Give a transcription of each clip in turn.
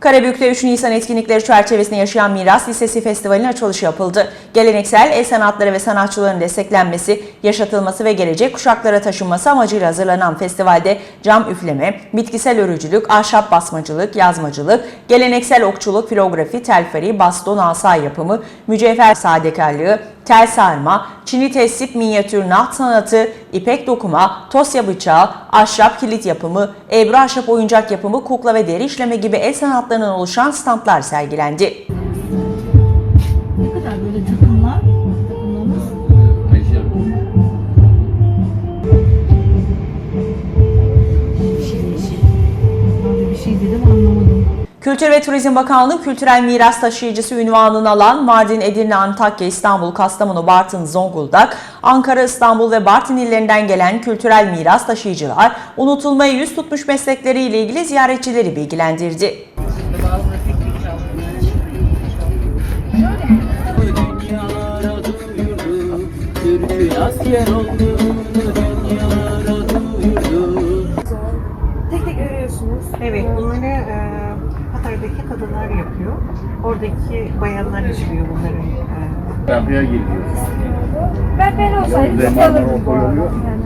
Karabük'te 3 Nisan etkinlikleri çerçevesinde Yaşayan Miras Lisesi Festivali'nin açılışı yapıldı. Geleneksel el sanatları ve sanatçıların desteklenmesi, yaşatılması ve gelecek kuşaklara taşınması amacıyla hazırlanan festivalde cam üfleme, bitkisel örücülük, ahşap basmacılık, yazmacılık, geleneksel okçuluk, filografi, telferi, baston, asa yapımı, mücevher sadekarlığı, tel sarma, çini tesip minyatür naht sanatı, ipek dokuma, tosya bıçağı, ahşap kilit yapımı, ebru ahşap oyuncak yapımı, kukla ve deri işleme gibi el sanatlarından oluşan standlar sergilendi. Kültür ve Turizm Bakanlığı kültürel miras taşıyıcısı ünvanını alan Mardin, Edirne, Antakya, İstanbul, Kastamonu, Bartın, Zonguldak, Ankara, İstanbul ve Bartın illerinden gelen kültürel miras taşıyıcılar unutulmaya yüz tutmuş meslekleriyle ilgili ziyaretçileri bilgilendirdi. Türk'ün asker oldu Kadınlar yapıyor. Oradaki bayanlar işliyor bunları. E, Kapıya gidiyor. Ben ben olsaydım çok alırdım bu arada. Yani.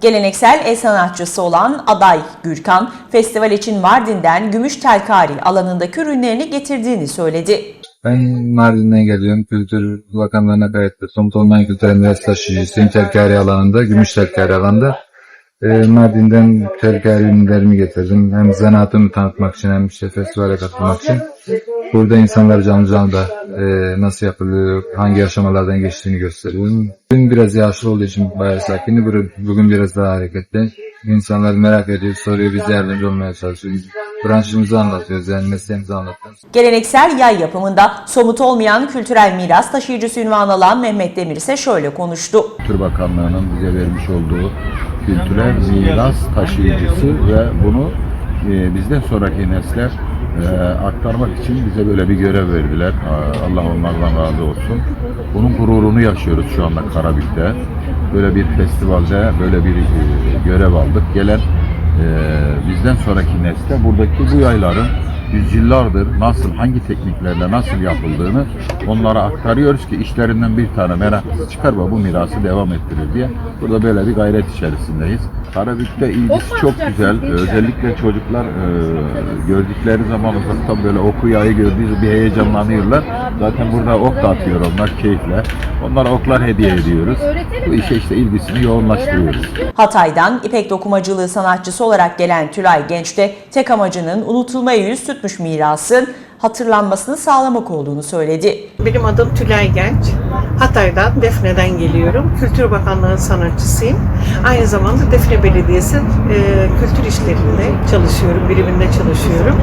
Geleneksel el sanatçısı olan Aday Gürkan, festival için Mardin'den Gümüş Telkari alanındaki ürünlerini getirdiğini söyledi. Ben Mardin'den geliyorum. Kültür Bakanlığı'na kayıtlı. Somut olmayan kültürel miras taşıyıcısıyım. Telkari alanında, gümüş telkari alanında. Ee, Mardin'den telkari ürünlerimi getirdim. Hem zanaatımı tanıtmak için hem işte festivale katılmak için. Burada insanlar canlı canlı da e, nasıl yapılıyor, hangi aşamalardan geçtiğini gösteriyorum. Bugün biraz yaşlı olduğu için bayağı sakin. Bugün biraz daha hareketli. İnsanlar merak ediyor, soruyor, biz yardımcı olmaya çalışıyoruz. Branşımızı anlatıyoruz, yani mesleğimizi anlatıyoruz. Geleneksel yay yapımında somut olmayan kültürel miras taşıyıcısı ünvanı alan Mehmet Demir ise şöyle konuştu. Kültür Bakanlığı'nın bize vermiş olduğu kültürel miras taşıyıcısı ve bunu e, bizden sonraki nesler e, aktarmak için bize böyle bir görev verdiler. Allah onlardan razı olsun. Bunun gururunu yaşıyoruz şu anda Karabük'te. Böyle bir festivalde böyle bir e, görev aldık. Gelen bizden sonraki nesle buradaki bu yayların yüzyıllardır nasıl, hangi tekniklerle nasıl yapıldığını onlara aktarıyoruz ki işlerinden bir tane meraklısı çıkar ve bu mirası devam ettirir diye. Burada böyle bir gayret içerisindeyiz. Karabük'te ilgisi çok güzel. Özellikle çocuklar e, gördükleri zaman uzaktan böyle oku yayı gördüğü bir heyecanlanıyorlar. Zaten burada ok da atıyor onlar keyifle. Onlara oklar hediye ediyoruz. Bu işe işte ilgisini yoğunlaştırıyoruz. Hatay'dan İpek dokumacılığı sanatçısı olarak gelen Tülay Genç de tek amacının unutulmaya yüz tutmuş mirasın hatırlanmasını sağlamak olduğunu söyledi. benim adım Tülay Genç. Hatay'dan, Defne'den geliyorum. Kültür Bakanlığı sanatçısıyım. Aynı zamanda Defne Belediyesi e, kültür işlerinde çalışıyorum, biriminde çalışıyorum.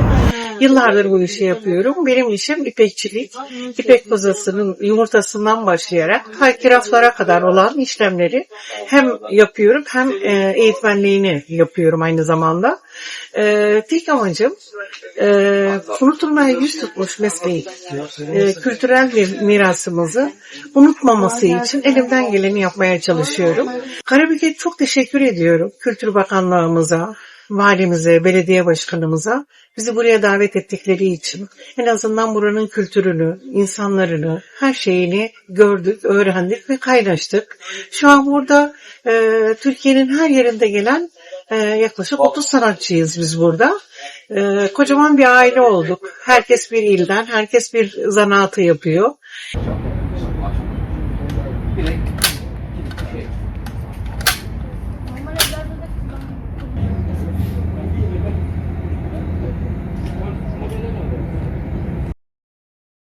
Yıllardır bu işi yapıyorum. Benim işim ipekçilik. İpek kozasının yumurtasından başlayarak haykıraflara kadar olan işlemleri hem yapıyorum hem e, eğitmenliğini yapıyorum aynı zamanda. E, tek amacım e, unutulmaya yüz tutmuş mesleği, e, kültürel bir mirasımızı unutmaması için elimden geleni yapmaya çalışıyorum. Karabük'e çok teşekkür ediyorum Kültür Bakanlığımıza, valimize, belediye başkanımıza bizi buraya davet ettikleri için en azından buranın kültürünü, insanlarını, her şeyini gördük, öğrendik ve kaynaştık. Şu an burada e, Türkiye'nin her yerinde gelen e, yaklaşık 30 sanatçıyız biz burada. E, kocaman bir aile olduk. Herkes bir ilden, herkes bir zanaatı yapıyor.